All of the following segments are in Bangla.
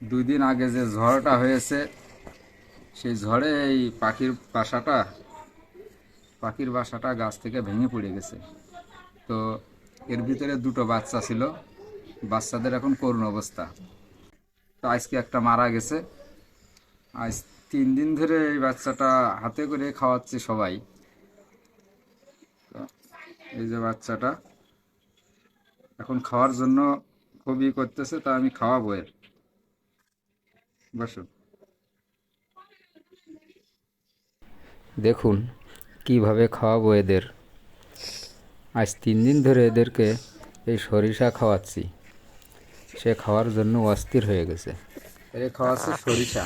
দুই দিন আগে যে ঝড়টা হয়েছে, সেই ঝড়ে এই পাখির বাসাটা পাখির বাসাটা গাছ থেকে ভেঙে পড়ে গেছে। তো এর ভিতরে দুটো বাচ্চা ছিল। বাচ্চাদের এখন করুণ অবস্থা। তো আজকে একটা মারা গেছে। আজ তিন দিন ধরে এই বাচ্চাটা হাতে করে খাওয়াচ্ছে সবাই। এই যে বাচ্চাটা এখন খাওয়ার জন্য খুবই করতেছে, তা আমি খাওয়াবো এর। দেখুন, কীভাবে খাওয়াবো এদের। আজ তিন দিন ধরে এদেরকে এই সরিষা খাওয়াচ্ছি। সে খাওয়ার জন্য অস্থির হয়ে গেছে। এর খাওয়াচ্ছি সরিষা।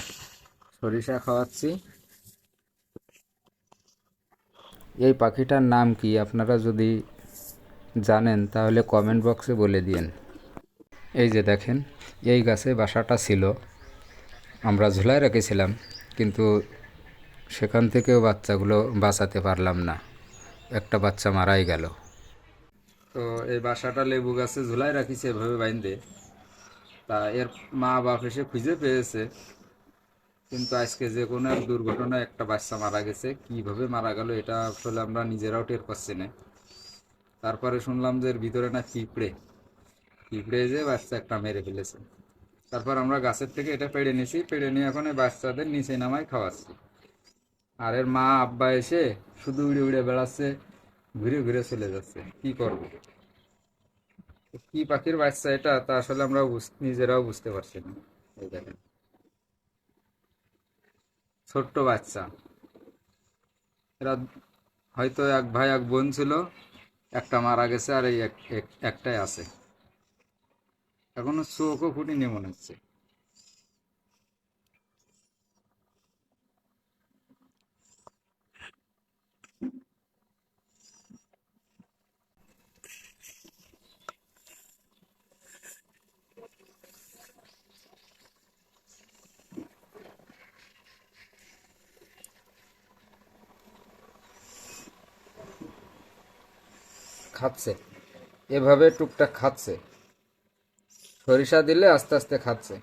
সরিষা খাওয়াচ্ছি। এই পাখিটার নাম কি? আপনারা যদি জানেন, তাহলে কমেন্ট বক্সে বলে দিন এই যে দেখেন, এই গাছে বাসাটা ছিল। আমরা ঝুলায় রেখেছিলাম, কিন্তু সেখান থেকেও বাচ্চাগুলো বাঁচাতে পারলাম না। একটা বাচ্চা মারাই গেল। তো এই বাসাটা লেবু গাছে ঝুলাই রাখিছে এভাবে বাইন্দে। তা এর মা বাপ এসে খুঁজে পেয়েছে, কিন্তু আজকে যে কোনো এক দুর্ঘটনায় একটা বাচ্চা মারা গেছে, কীভাবে মারা গেল এটা আসলে আমরা নিজেরাও টের পাচ্ছি না। তারপরে শুনলাম যে এর ভিতরে না পিঁপড়ে পিঁপড়ে যে বাচ্চা একটা মেরে ফেলেছে। তারপর আমরা গাছের থেকে এটা পেড়ে নিয়েছি। পেড়ে নিয়ে এখন এই বাচ্চাদের নিচে নামাই খাওয়াচ্ছি। আর এর মা, আব্বা এসে শুধু উড়ে উড়ে বেড়াচ্ছে, ঘুরে ঘুরে চলে যাচ্ছে। কি করব? কি পাখির বাচ্চা এটা তা আসলে আমরা নিজেরাও বুঝতে পারছি না। এই দেখেন। ছোট্ট বাচ্চা। এরা হয়তো এক ভাই, এক বোন ছিল, একটা মারা গেছে আর এই এক- এক- একটাই আছে। এখনও চোখও ফুটিনি মনে হচ্ছে। খাচ্ছে। এভাবে টুকটাক খাচ্ছে। সরিষা দিলে আস্তে আস্তে খাচ্ছে।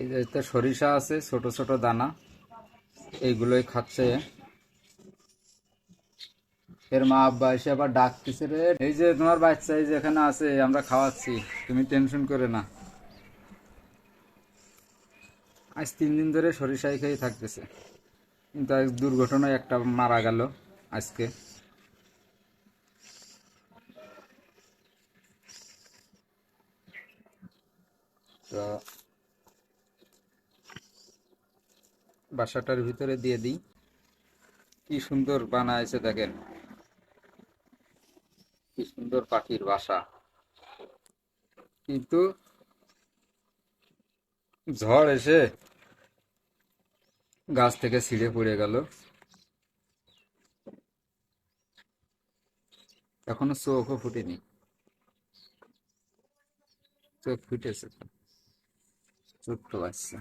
এই যে সরিষা আছে, ছোট ছোট দানা। এইগুলোই খাচ্ছে। এর মা আব্বা এসে আবার ডাকতেছে, রে, এই যে তোমার বাচ্চা, এই যে এখানে আছে, আমরা খাওয়াচ্ছি। তুমি টেনশন করে না। আজ তিন দিন ধরে সরিষাই খেয়ে থাকতেছে। কিন্তু আজ দুর্ঘটনায় একটা মারা গেল আজকে। তো বাসাটার ভিতরে দিয়ে দিই। কি সুন্দর বানাইছে দেখেন। কি সুন্দর পাখির বাসা। কিন্তু ঝড় এসে গাছ থেকে ছিঁড়ে পড়ে গেল। এখনও চোখও ফুটেনি। চোখ ফুটেছে। চোখ ছোট্ট বাচ্চা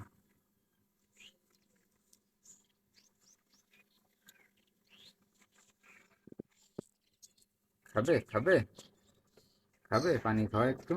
খাবে খাবে। খাবে পানি খাওয়া একটু।